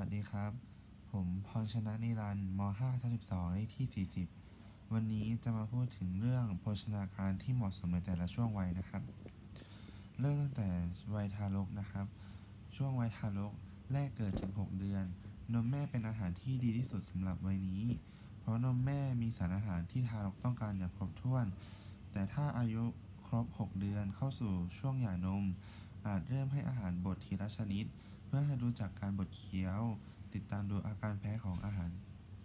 วัสดีครับ ผมพรชนะนิรันดร์ม .5 ทับ12เลขที่ 40 วันนี้จะมาพูดถึงเรื่องโภชนาการที่เหมาะสมในแต่ละช่วงวัยนะครับ เริ่มตั้งแต่วัยทารกนะครับ ช่วงวัยทารกแรกเกิดถึง 6 เดือน นมแม่เป็นอาหารที่ดีที่สุดสำหรับวัยนี้ เพราะนมแม่มีสารอาหารที่ทารกต้องการอย่างครบถ้วน แต่ถ้าอายุครบ 6 เดือนเข้าสู่ช่วงหย่านม อาจเริ่มให้อาหารบดทีละชนิด เพื่อให้รู้จักการบดเคี้ยว ติดตามดูอาการแพ้ของอาหาร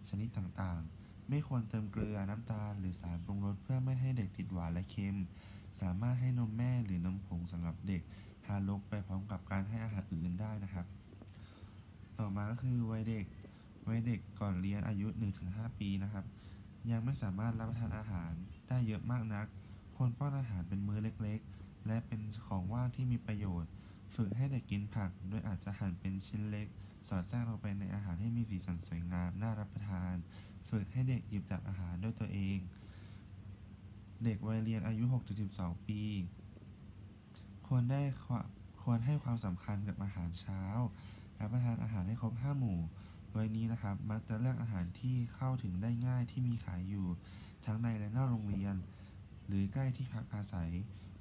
ชนิดต่างๆ ไม่ควรเติมเกลือน้ำตาล หรือสารปรุงรสเพื่อไม่ให้เด็กติดหวานและเค็ม สามารถให้นมแม่หรือนมผงสำหรับเด็กทารกไปพร้อมกับการให้อาหารอื่นได้นะครับ ต่อมาก็คือวัยเด็ก วัยเด็กก่อนเรียนอายุ 1-5 ปีนะครับ ยังไม่สามารถรับประทานอาหารได้เยอะมากนัก ควรป้อนอาหารเป็นมื้อเล็กๆ และเป็นของว่างที่มีประโยชน์ ฝึกให้เด็กกินผัก โดยอาจจะหั่นเป็นชิ้นเล็ก สอดแทรกลงไปในอาหารให้มีสีสันสวยงามน่ารับประทาน ฝึกให้เด็กหยิบจับอาหารด้วยตัวเอง เด็กวัยเรียนอายุ 6-12 ปี ควรได้ควควรให้ความสำคัญกับอาหารเช้า รับประทานอาหารให้ครบ 5 หมู่วัยนี้นะครับ มักจะเลือกอาหารที่เข้าถึงได้ง่ายที่มีขายอยู่ ทั้งในและนอกโรงเรียน หรือใกล้ที่พักอาศัย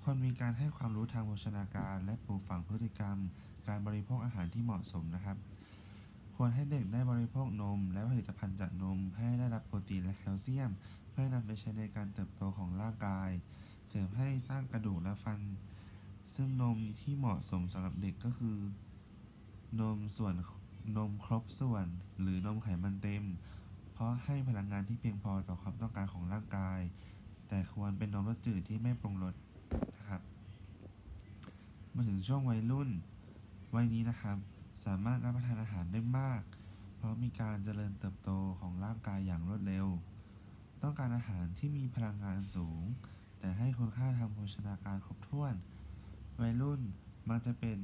ควรมีการให้ความรู้ทางโภชนาการ และปลูกฝังพฤติกรรม การบริโภคอาหารที่เหมาะสมนะครับ ควรให้เด็กได้บริโภคนม และผลิตภัณฑ์จากนมเพื่อให้ได้รับโปรตีนและแคลเซียม เพื่อนำไปใช้ในการเติบโตของร่างกาย เสริมให้สร้างกระดูกและฟัน ซึ่งนมที่เหมาะสมสำหรับเด็กก็คือ นมส่วนนมครบส่วน หรือนมไขมันเต็ม เพราะให้พลังงานที่เพียงพอต่อความต้องการของร่างกาย แต่ควรเป็นนมรสจืดที่ไม่ปรุงรส มาถึงช่วงวัยรุ่น วัยนี้นะครับ สามารถรับประทานอาหารได้มาก เพราะมีการเจริญเติบโตของร่างกายอย่างรวดเร็ว ต้องการอาหารที่มีพลังงานสูง แต่ให้คุณค่าทางโภชนาการครบถ้วน วัยรุ่นมักจะเป็น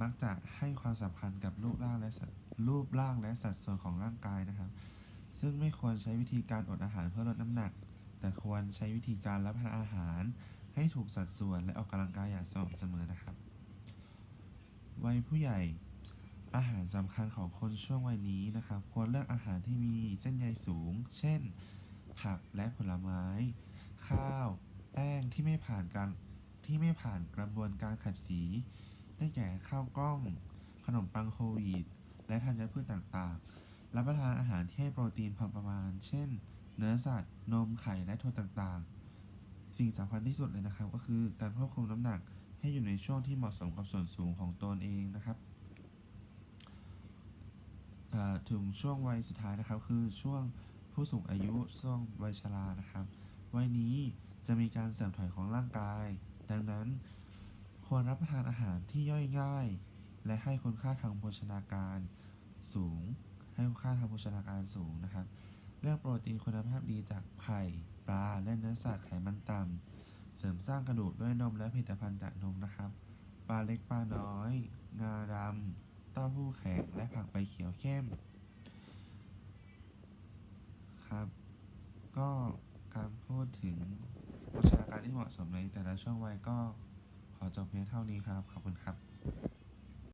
มักจะให้ความสำคัญกับรูปร่างและรูปร่างและสัดส่วนของร่างกายนะครับ ซึ่งไม่ควรใช้วิธีการอดอาหารเพื่อลดน้ำหนัก แต่ควรใช้วิธีการรับประทานอาหาร ให้ถูกสัดส่วนและออกกำลังกายอย่างสม่ำเสมอนะครับ วัยผู้ใหญ่ อาหารสำคัญของคนช่วงวัยนี้นะครับ ควรเลือกอาหารที่มีเส้นใยสูง เช่น ผักและผลไม้ ข้าว แป้งที่ไม่ผ่านการที่ไม่ผ่านกระบวนการขัดสี ได้แก่ข้าวกล้อง ขนมปังโฮลวีตและธัญพืชต่างๆ รับประทานอาหารที่ให้โปรตีนพอประมาณ เช่น เนื้อสัตว์ นมไข่และถั่วต่างๆ สิ่งสำคัญที่สุดเลยนะครับก็คือการควบคุมน้ำหนัก ให้อยู่ในช่วงที่เหมาะสมกับส่วนสูงของตนเองนะครับถึงช่วงวัยสุดท้ายนะครับ คือช่วงผู้สูงอายุช่วงวัยชรานะครับ วัยนี้จะมีการเสื่อมถอยของร่างกาย ดังนั้น ควรรับประทานอาหารที่ย่อยง่าย และให้คุณค่าทางโภชนาการสูง ให้คุณค่าทางโภชนาการสูงนะครับ เลือกโปรตีนคุณภาพดีจากไข่ ปลา และเนื้อสัตว์ไขมันต่ำ เสริมสร้างกระดูกด้วยนมและผลิตภัณฑ์จากนมนะครับปลาเล็กปลาน้อย งาดำเต้าหู้แข็งและผักใบเขียวเข้มครับ ก็การพูดถึงโภชนาการที่เหมาะสมในแต่ละช่วงวัยก็ขอจบเพียงเท่านี้ครับ ขอบคุณครับ